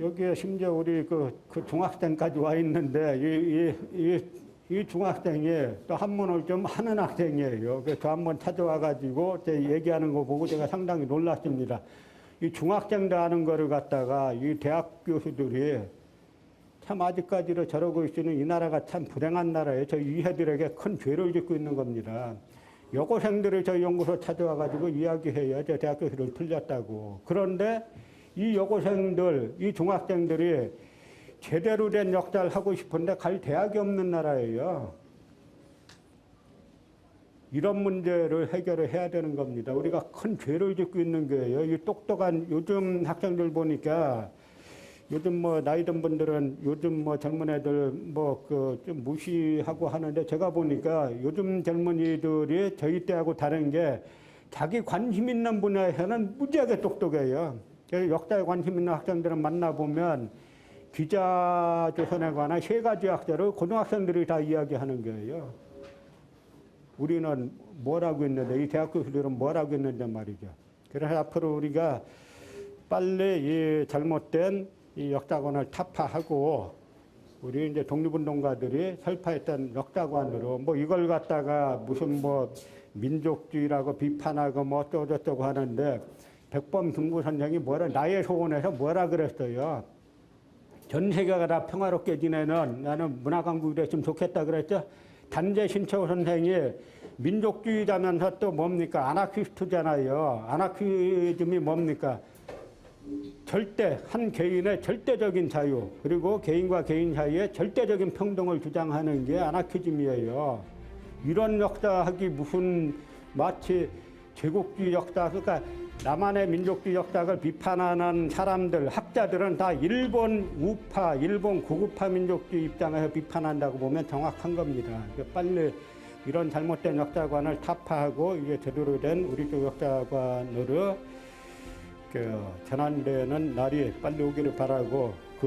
여기에 심지어 우리 그, 그 중학생까지 와 있는데 이, 이, 이, 이 중학생이 또 한문을 좀 하는 학생이에요. 그래서 저 한번 찾아와가지고 제 얘기하는 거 보고 제가 상당히 놀랐습니다. 이 중학생도 하는 거를 갖다가 이 대학 교수들이 참 아직까지도 저러고 있으니 이 나라가 참 불행한 나라예요. 저 이해들에게 큰 죄를 짓고 있는 겁니다. 여고생들을 저희 연구소 찾아와가지고 이야기해요. 저 대학 교수를 틀렸다고. 그런데 이 여고생들, 이 중학생들이 제대로 된 역사를 하고 싶은데 갈 대학이 없는 나라예요. 이런 문제를 해결을 해야 되는 겁니다. 우리가 큰 죄를 짓고 있는 거예요. 이 똑똑한 요즘 학생들 보니까 요즘 뭐 나이 든 분들은 요즘 뭐 젊은 애들 뭐 그 좀 무시하고 하는데 제가 보니까 요즘 젊은이들이 저희 때하고 다른 게 자기 관심 있는 분야에서는 무지하게 똑똑해요. 역사에 관심 있는 학생들을 만나보면 기자 조선에 관한 세 가지 학자를 고등학생들이 다 이야기하는 거예요. 우리는 뭐라고 했는데 이 대학 교수들은 뭐라고 했는데 말이죠. 그래서 앞으로 우리가 빨리 이 잘못된 이 역사관을 타파하고 우리 이제 독립운동가들이 설파했던 역사관으로 뭐 이걸 갖다가 무슨 뭐 민족주의라고 비판하고 뭐 어쩌고저쩌고 하는데 백범 중구 선생이 뭐라 나의 소원에서 뭐라 그랬어요. 전 세계가 다 평화롭게 지내는 나는 문화 강국이 됐으면 좋겠다 그랬죠. 단재 신채호 선생이 민족주의자면서 또 뭡니까? 아나키스트잖아요. 아나키즘이 뭡니까? 절대 한 개인의 절대적인 자유 그리고 개인과 개인 사이에 절대적인 평등을 주장하는 게 아나키즘이에요. 이런 역사학이 무슨 마치 제국주의 역사 그러니까 남한의 민족주의 역사를 비판하는 사람들 학자들은 다 일본 우파, 일본 고급화 민족주의 입장에서 비판한다고 보면 정확한 겁니다. 빨리 이런 잘못된 역사관을 타파하고 이게 제대로 된 우리 쪽 역사관으로 그 전환되는 날이 빨리 오기를 바라고 그